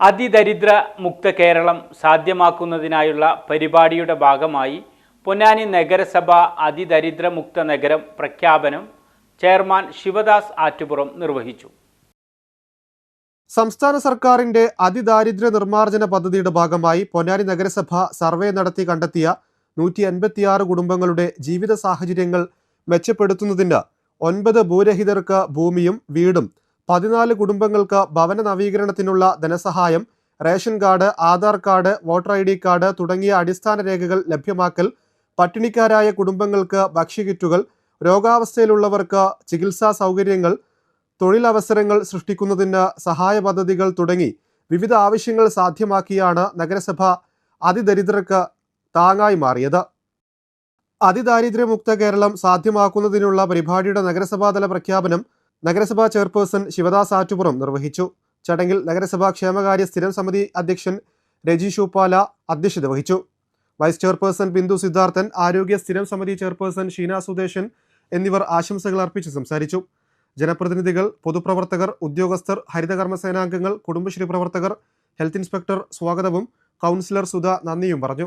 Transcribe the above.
അതിദരിദ്ര മുക്ത കേരളം സാധ്യമാക്കുന്നതിനായുള്ള പരിപാടിയുടെ ഭാഗമായി പൊന്നാനി നഗരസഭ അതിദരിദ്ര മുക്ത നഗരം പ്രഖ്യാപനം ചെയർമാൻ ശിവദാസ് ആറ്റുപുറം നിർവഹിച്ചു. സംസ്ഥാന സർക്കാരിന്റെ അതിദാരിദ്ര്യ നിർമ്മാർജന പദ്ധതിയുടെ ഭാഗമായി പൊന്നാനി നഗരസഭ സർവേ നടത്തി കണ്ടെത്തിയ നൂറ്റി അൻപത്തിയാറ് കുടുംബങ്ങളുടെ ജീവിത സാഹചര്യങ്ങൾ മെച്ചപ്പെടുത്തുന്നതിന് ഒൻപത് ഭൂരഹിതർക്ക് ഭൂമിയും വീടും പതിനാല് കുടുംബങ്ങൾക്ക് ഭവന നവീകരണത്തിനുള്ള ധനസഹായം ration card Aadhaar card voter I D card തുടങ്ങിയ അടിസ്ഥാന രേഖകൾ ലഭ്യമാക്കൽ പട്ടിണിക്കാരായ കുടുംബങ്ങൾക്ക് ഭക്ഷ്യകിറ്റുകൾ രോഗാവസ്ഥയിലുള്ളവർക്ക് ചികിത്സാ സൗകര്യങ്ങൾ തൊഴിലവസരങ്ങൾ സൃഷ്ടിക്കുന്നതിന് സഹായ പദ്ധതികൾ തുടങ്ങി വിവിധ ആവശ്യങ്ങൾ സാധ്യമാക്കിയാണ് നഗരസഭ അതിദരിദ്രർക്ക് താങ്ങായി മാറിയത്. അതിദാരിദ്ര്യമുക്ത കേരളം സാധ്യമാക്കുന്നതിനുള്ള പരിപാടിയുടെ നഗരസഭാതല പ്രഖ്യാപനം നഗരസഭാ ചെയർപേഴ്സൺ ശിവദാസ് ആറ്റുപുറം നിർവഹിച്ചു. ചടങ്ങിൽ നഗരസഭാ ക്ഷേമകാര്യ സ്ഥിരം സമിതി അധ്യക്ഷൻ രജി ഷൂപ്പാല അധ്യക്ഷത വഹിച്ചു. വൈസ് ചെയർപേഴ്സൺ ബിന്ദു സിദ്ധാർത്ഥൻ ആരോഗ്യ സ്ഥിരം സമിതി ചെയർപേഴ്സൺ ഷീന സുദേശൻ എന്നിവർ ആശംസകൾ അർപ്പിച്ച് സംസാരിച്ചു. ജനപ്രതിനിധികൾ പൊതുപ്രവർത്തകർ ഉദ്യോഗസ്ഥർ ഹരിതകർമ്മസേനാംഗങ്ങൾ കുടുംബശ്രീ പ്രവർത്തകർ ഹെൽത്ത് ഇൻസ്പെക്ടർ സ്വാഗതവും കൗൺസിലർ സുധ നന്ദിയും പറഞ്ഞു.